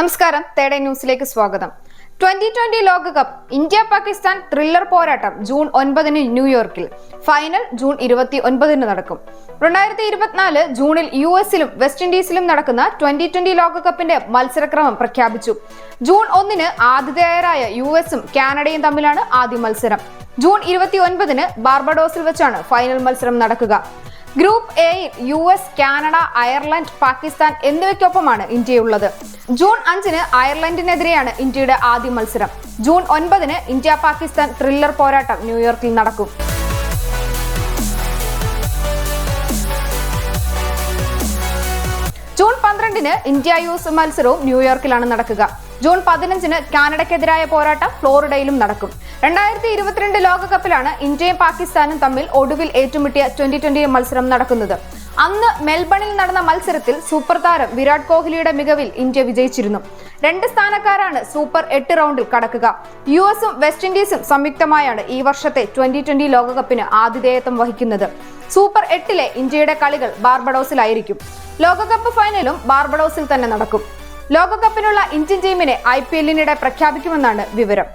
നമസ്കാരം. തേടെ ന്യൂസിലേക്ക് സ്വാഗതം. ട്വന്റി ട്വന്റി ലോകകപ്പ് ഇന്ത്യ പാകിസ്ഥാൻ ത്രില്ലർ പോരാട്ടം ജൂൺ ഒൻപതിന് ന്യൂയോർക്കിൽ. ഫൈനൽ ജൂൺ ഇരുപത്തി ഒൻപതിന് നടക്കും. രണ്ടായിരത്തി ഇരുപത്തിനാല് ജൂണിൽ യു എസിലും വെസ്റ്റ് ഇൻഡീസിലും നടക്കുന്ന ട്വന്റി ട്വന്റി ലോകകപ്പിന്റെ മത്സരക്രമം പ്രഖ്യാപിച്ചു. ജൂൺ ഒന്നിന് ആതിഥേയരായ യു എസും കാനഡയും തമ്മിലാണ് ആദ്യ മത്സരം. ജൂൺ ഇരുപത്തി ഒൻപതിന് ബാർബഡോസിൽ വെച്ചാണ് ഫൈനൽ മത്സരം നടക്കുക. ഗ്രൂപ്പ് എയിൽ U S Canada Ireland Pakistan എന്നിവയ്ക്കൊപ്പമാണ് ഇന്ത്യയുള്ളത്. ജൂൺ അഞ്ചിന് അയർലൻഡിനെതിരെയാണ് ഇന്ത്യയുടെ ആദ്യ മത്സരം. ജൂൺ ഒൻപതിന് ഇന്ത്യ പാകിസ്ഥാൻ ത്രില്ലർ പോരാട്ടം ന്യൂയോർക്കിൽ നടക്കും. ജൂൺ പന്ത്രണ്ടിന് ഇന്ത്യ യുഎസ് മത്സരവും ന്യൂയോർക്കിലാണ് നടക്കുക. ജൂൺ പതിനഞ്ചിന് കാനഡയ്ക്കെതിരായ പോരാട്ടം ഫ്ലോറിഡയിലും നടക്കും. രണ്ടായിരത്തി ഇരുപത്തിരണ്ട് ലോകകപ്പിലാണ് ഇന്ത്യയും പാകിസ്ഥാനും തമ്മിൽ ഒടുവിൽ ഏറ്റുമുട്ടിയ ട്വന്റി ട്വന്റി മത്സരം നടക്കുന്നത്. അന്ന് മെൽബണിൽ നടന്ന മത്സരത്തിൽ സൂപ്പർ താരം വിരാട് കോഹ്ലിയുടെ മികവിൽ ഇന്ത്യ വിജയിച്ചിരുന്നു. രണ്ട് സ്ഥാനക്കാരാണ് സൂപ്പർ എട്ട് റൗണ്ടിൽ കടക്കുക. യു എസും വെസ്റ്റ് ഇൻഡീസും സംയുക്തമായാണ് ഈ വർഷത്തെ ട്വന്റി ട്വന്റി ലോകകപ്പിന് ആതിഥേയത്വം വഹിക്കുന്നത്. സൂപ്പർ എട്ടിലെ ഇന്ത്യയുടെ കളികൾ ബാർബഡോസിലായിരിക്കും. ലോകകപ്പ് ഫൈനലും ബാർബഡോസിൽ തന്നെ നടക്കും. ലോകകപ്പിനുള്ള ഇന്ത്യൻ ടീമിനെ ഐ പി എല്ലിനിടെ പ്രഖ്യാപിക്കുമെന്നാണ് വിവരം.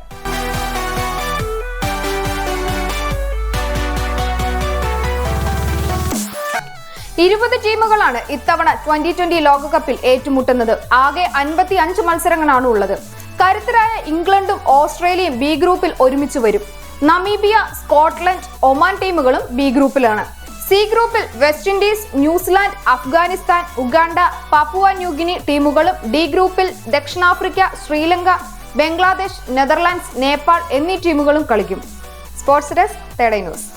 ഇരുപത് ടീമുകളാണ് ഇത്തവണ ട്വന്റി ട്വന്റി ലോകകപ്പിൽ ഏറ്റുമുട്ടുന്നത്. ആകെ അൻപത്തി അഞ്ച് മത്സരങ്ങളാണ് ഉള്ളത്. കരുത്തരായ ഇംഗ്ലണ്ടും ഓസ്ട്രേലിയയും ബി ഗ്രൂപ്പിൽ ഒരുമിച്ച് വരും. നമീബിയ സ്കോട്ട്ലൻഡ് ഒമാൻ ടീമുകളും ബി ഗ്രൂപ്പിലാണ്. സി ഗ്രൂപ്പിൽ West Indies New Zealand Afghanistan Uganda Papua New Guinea ടീമുകളും ഡി ഗ്രൂപ്പിൽ ദക്ഷിണാഫ്രിക്ക ശ്രീലങ്ക ബംഗ്ലാദേശ് നെതർലാൻഡ്സ് നേപ്പാൾ എന്നീ ടീമുകളും കളിക്കും. സ്പോർട്സ് ഡെസ്ക് തേടൈ ന്യൂസ്.